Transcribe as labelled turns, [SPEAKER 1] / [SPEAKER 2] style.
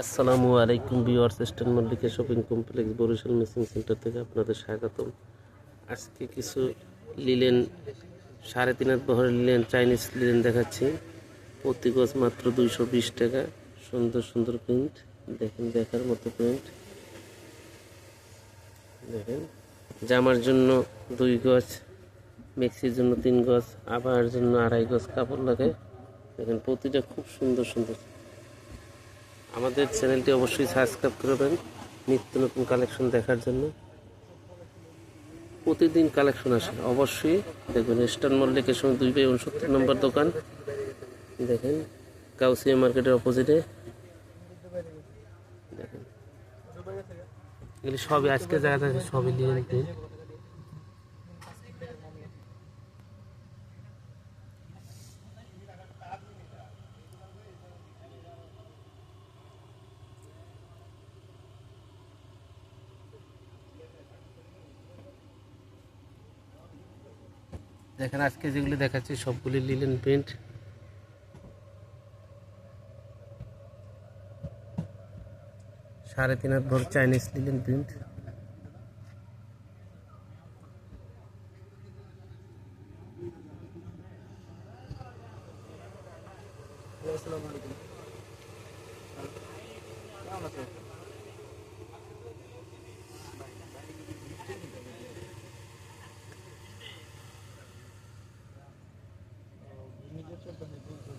[SPEAKER 1] আসসালামু আলাইকুম viewers eastern Mallika shopping complex Barishal machine centre থেকে আপনাদের স্বাগতম। আজকে কিছু লিলেন, সাড়ে তিন হাত বহরের লিলেন, চাইনিজ লিলেন দেখাচ্ছি। প্রতি গজ মাত্র দুইশো বিশ টাকা। সুন্দর সুন্দর প্রিন্ট। দেখেন, দেখার মতো প্রিন্ট। দেখেন, জামার জন্য দুই গজ, মেক্সির জন্য তিন গজ আবার জন্য আড়াই গজ কাপড় লাগে। দেখেন, প্রতিটা খুব সুন্দর সুন্দর। আমাদের চ্যানেলটি অবশ্যই সাবস্ক্রাইব করবেন নিত্য নতুন কালেকশন দেখার জন্য। প্রতিদিন কালেকশন আসে। অবশ্যই দেখবেন ইস্টার্ন মল্লিকের সঙ্গে দুই বাই উনসত্তর নম্বর দোকান। দেখেন কাউসিয়া মার্কেটের অপোজিটে দেখেন। এগুলি সবই আজকে জায়গা থাকে সবই নিয়ে দেখেন, আজকে যেগুলি দেখাচ্ছি, সবগুলি লিলেন প্রিন্ট সাড়ে তিন হাত ভোর চাইনিজ লিলেন প্রিন্ট
[SPEAKER 2] আসসালামু আলাইকুম। ಬಂದಿದ್ದು